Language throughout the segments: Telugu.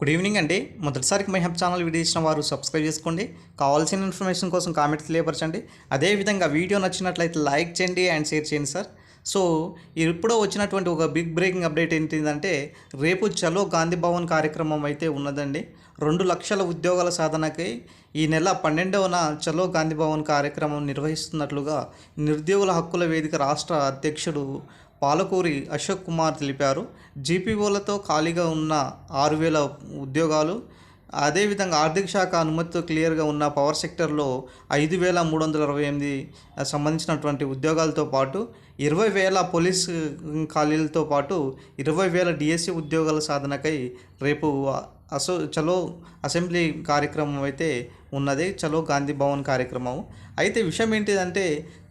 గుడ్ ఈవినింగ్ అండి. మొదటిసారికి మై హెల్ప్ ఛానల్ వీడియో ఇచ్చిన వారు సబ్స్క్రైబ్ చేసుకోండి. కావాల్సిన ఇన్ఫర్మేషన్ కోసం కామెంట్ తెలియపరచండి. అదేవిధంగా వీడియో నచ్చినట్లయితే లైక్ చేయండి అండ్ షేర్ చేయండి సార్ సో ఇప్పుడో వచ్చినటువంటి ఒక బిగ్ బ్రేకింగ్ అప్డేట్ ఏంటిదంటే రేపు చలో గాంధీ భవన్ కార్యక్రమం అయితే ఉన్నదండి. రెండు లక్షల ఉద్యోగాల సాధనకై ఈ నెల పన్నెండవన చలో గాంధీ భవన్ కార్యక్రమం నిర్వహిస్తున్నట్లుగా నిరుద్యోగుల హక్కుల వేదిక రాష్ట్ర అధ్యక్షుడు పాలకూరి అశోక్ కుమార్ తెలిపారు. జీపీఓలతో ఖాళీగా ఉన్న ఆరు వేల ఉద్యోగాలు అదేవిధంగా ఆర్థిక శాఖ అనుమతితో క్లియర్గా ఉన్న పవర్ సెక్టర్లో ఐదు వేల మూడు వందల అరవై ఎనిమిది సంబంధించినటువంటి ఉద్యోగాలతో పాటు ఇరవై వేల పోలీస్ ఖాళీలతో పాటు ఇరవై వేల డిఎస్సి ఉద్యోగాల సాధనకై రేపు అసో చలో అసెంబ్లీ కార్యక్రమం అయితే ఉన్నది. చలో గాంధీ భవన్ కార్యక్రమం. అయితే విషయం ఏంటిదంటే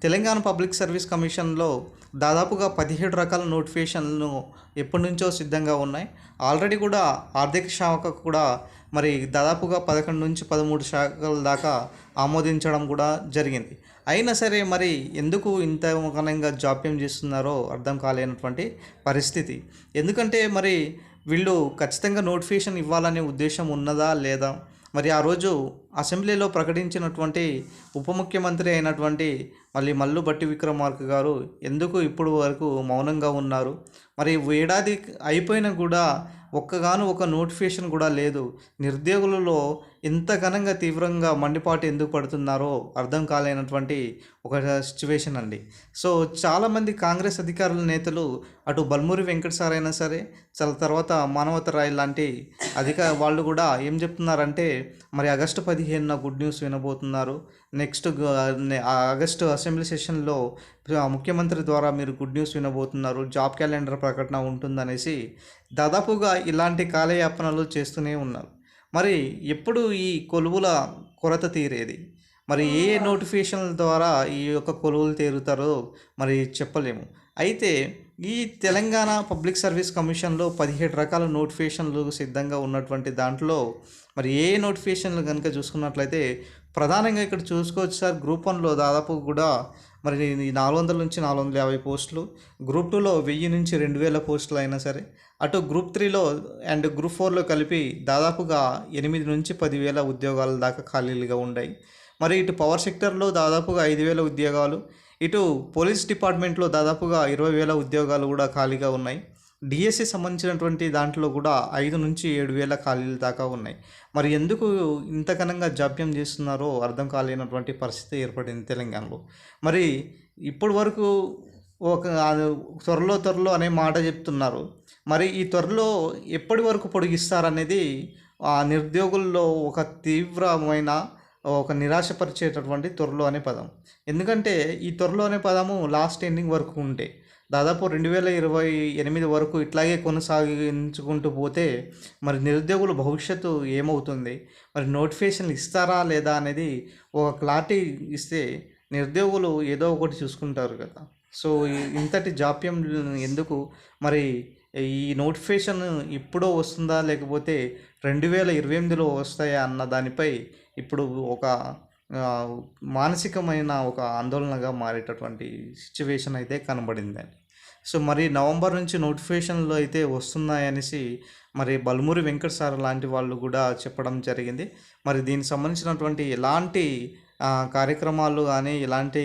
తెలంగాణ పబ్లిక్ సర్వీస్ కమిషన్లో దాదాపుగా పదిహేడు రకాల నోటిఫికేషన్లను ఎప్పటి నుంచో సిద్ధంగా ఉన్నాయి. ఆల్రెడీ కూడా ఆర్థిక శాఖ కూడా మరి దాదాపుగా పదకొండు నుంచి పదమూడు శాఖల దాకా ఆమోదించడం కూడా జరిగింది. అయినా సరే మరి ఎందుకు ఇంత ఘనంగా జాప్యం చేస్తున్నారో అర్థం కాలేనటువంటి పరిస్థితి. ఎందుకంటే మరి వీళ్ళు ఖచ్చితంగా నోటిఫికేషన్ ఇవ్వాలనే ఉద్దేశం ఉన్నదా లేదా? మరి ఆ రోజు అసెంబ్లీలో ప్రకటించినటువంటి ఉప ముఖ్యమంత్రి అయినటువంటి మళ్ళీ మల్లు బట్టి విక్రమార్క గారు ఎందుకు ఇప్పుడు వరకు మౌనంగా ఉన్నారు? మరి ఏడాది అయిపోయినా కూడా ఒక్కగాను ఒక నోటిఫికేషన్ కూడా లేదు. నిరుద్యోగులలో ఇంత ఘనంగా తీవ్రంగా మండిపాటు ఎందుకు పడుతున్నారో అర్థం కాలేనటువంటి ఒక సిచ్యువేషన్ అండి. సో చాలామంది కాంగ్రెస్ అధికారుల నేతలు అటు బల్మూరి వెంకట సార్ అయినా సరే చాలా తర్వాత మానవత రాయ్ లాంటి అధిక వాళ్ళు కూడా ఏం చెప్తున్నారంటే మరి ఆగస్టు పదిహేనున గుడ్ న్యూస్ వినబోతున్నారు. నెక్స్ట్ ఆగస్టు అసెంబ్లీ సెషన్లో ముఖ్యమంత్రి ద్వారా మీరు గుడ్ న్యూస్ వినబోతున్నారు. జాబ్ క్యాలెండర్ ప్రకటన ఉంటుందనేసి దాదాపుగా ఇలాంటి కాలయాపనలు చేస్తూనే ఉన్నారు. మరి ఎప్పుడు ఈ కొలువుల కొరత తీరేది? మరి ఏ నోటిఫికేషన్ల ద్వారా ఈ యొక్క కొలువులు తీరుతారో మరి చెప్పలేము. అయితే ఈ తెలంగాణ పబ్లిక్ సర్వీస్ కమిషన్లో పదిహేడు రకాల నోటిఫికేషన్లు సిద్ధంగా ఉన్నటువంటి దాంట్లో మరి ఏ నోటిఫికేషన్లు కనుక చూసుకున్నట్లయితే ప్రధానంగా ఇక్కడ చూసుకోవచ్చు సార్ గ్రూప్ వన్లో దాదాపు కూడా మరి నాలుగు వందల నుంచి నాలుగు వందల యాభై పోస్టులు గ్రూప్ టూలో వెయ్యి నుంచి రెండు వేల పోస్టులు అయినా సరే అటు గ్రూప్ త్రీలో అండ్ గ్రూప్ ఫోర్లో కలిపి దాదాపుగా ఎనిమిది నుంచి పదివేల ఉద్యోగాల దాకా ఖాళీలుగా ఉన్నాయి మరి ఇటు పవర్ సెక్టర్లో దాదాపుగా ఐదు వేల ఉద్యోగాలు ఇటు పోలీస్ డిపార్ట్మెంట్లో దాదాపుగా ఇరవై వేల ఉద్యోగాలు కూడా ఖాళీగా ఉన్నాయి. డిఎస్సి సంబంధించినటువంటి దాంట్లో కూడా ఐదు నుంచి ఏడు వేల ఖాళీలు దాకా ఉన్నాయి. మరి ఎందుకు ఇంత ఘనంగా జాప్యం చేస్తున్నారో అర్థం కాలేనటువంటి పరిస్థితి ఏర్పడింది తెలంగాణలో. మరి ఇప్పటి వరకు ఒక త్వరలో త్వరలో అనే మాట చెప్తున్నారు. మరి ఈ త్వరలో ఎప్పటి వరకు పొడిగిస్తారనేది ఆ నిరుద్యోగుల్లో ఒక తీవ్రమైన ఒక నిరాశపరిచేటటువంటి త్వరలో అనే పదం. ఎందుకంటే ఈ త్వరలో అనే పదము లాస్ట్ ఎండింగ్ వరకు ఉంటే దాదాపు రెండు వేల ఇరవై ఎనిమిది వరకు ఇట్లాగే కొనసాగించుకుంటూ పోతే మరి నిరుద్యోగుల భవిష్యత్తు ఏమవుతుంది? మరి నోటిఫికేషన్లు ఇస్తారా లేదా అనేది ఒక క్లారిటీ ఇస్తే నిరుద్యోగులు ఏదో ఒకటి చూసుకుంటారు కదా. సో ఇంతటి జాప్యం ఎందుకు? మరి ఈ నోటిఫికేషన్ ఇప్పుడో వస్తుందా లేకపోతే రెండు వేల ఇరవై ఎనిమిదిలో వస్తాయా అన్న దానిపై ఇప్పుడు ఒక మానసికమైన ఒక ఆందోళనగా మారేటటువంటి సిచ్యువేషన్ అయితే కనబడిందండి. సో మరి నవంబర్ నుంచి నోటిఫికేషన్లు అయితే వస్తున్నాయనేసి మరి బల్మూరి వెంకట సార్ లాంటి వాళ్ళు కూడా చెప్పడం జరిగింది. మరి దీనికి సంబంధించినటువంటి ఎలాంటి కార్యక్రమాలు కానీ ఇలాంటి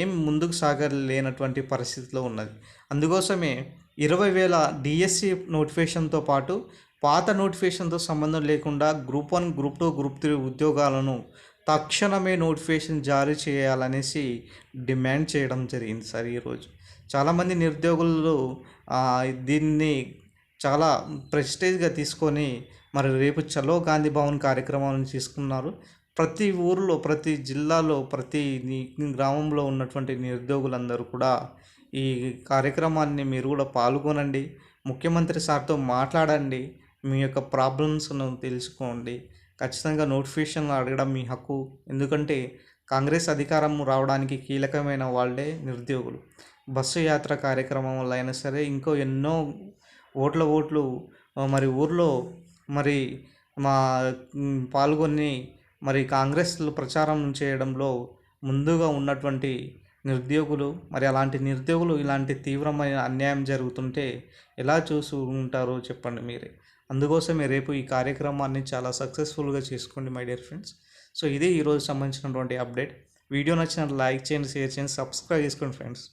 ఏం ముందుకు సాగలేనటువంటి పరిస్థితిలో ఉన్నది. అందుకోసమే ఇరవై వేల డిఎస్సి నోటిఫికేషన్తో పాటు పాత నోటిఫికేషన్తో సంబంధం లేకుండా group one group two group three ఉద్యోగాలను తక్షణమే నోటిఫికేషన్ జారీ చేయాలనేసి డిమాండ్ చేయడం జరిగింది సార్ ఈరోజు. చాలామంది నిరుద్యోగులు దీన్ని చాలా ప్రెస్టేజ్గా తీసుకొని మరి రేపు చలో గాంధీ భవన్ కార్యక్రమాలను తీసుకున్నారు ప్రతి ఊరిలో ప్రతి జిల్లాలో ప్రతి గ్రామంలో ఉన్నటువంటి నిరుద్యోగులందరూ కూడా ఈ కార్యక్రమాన్ని మీరు కూడా పాల్గొనండి. ముఖ్యమంత్రి సార్తో మాట్లాడండి. మీ యొక్క ప్రాబ్లమ్స్ను తెలుసుకోండి. ఖచ్చితంగా నోటిఫికేషన్ అడగడం మీ హక్కు. ఎందుకంటే కాంగ్రెస్ అధికారం రావడానికి కీలకమైన వాళ్ళే నిరుద్యోగులు. బస్సు యాత్ర కార్యక్రమం వల్ల అయినా సరే ఇంకో ఎన్నో ఓట్ల ఓట్లు మరి ఊర్లో మరి మా పాల్గొని మరి కాంగ్రెస్లు ప్రచారం చేయడంలో ముందుగా ఉన్నటువంటి నిరుద్యోగులు మరి అలాంటి నిరుద్యోగులు ఇలాంటి తీవ్రమైన అన్యాయం జరుగుతుంటే ఎలా చూసి ఉంటారో చెప్పండి మీరే. అందుకోసమే రేపు ఈ కార్యక్రమాన్ని చాలా సక్సెస్ఫుల్గా చేసుకోండి మై డియర్ ఫ్రెండ్స్. సో ఇదే ఈరోజు సంబంధించినటువంటి అప్డేట్. వీడియో నచ్చిన లైక్ చేయండి షేర్ చేయండి సబ్స్క్రైబ్ చేసుకోండి ఫ్రెండ్స్.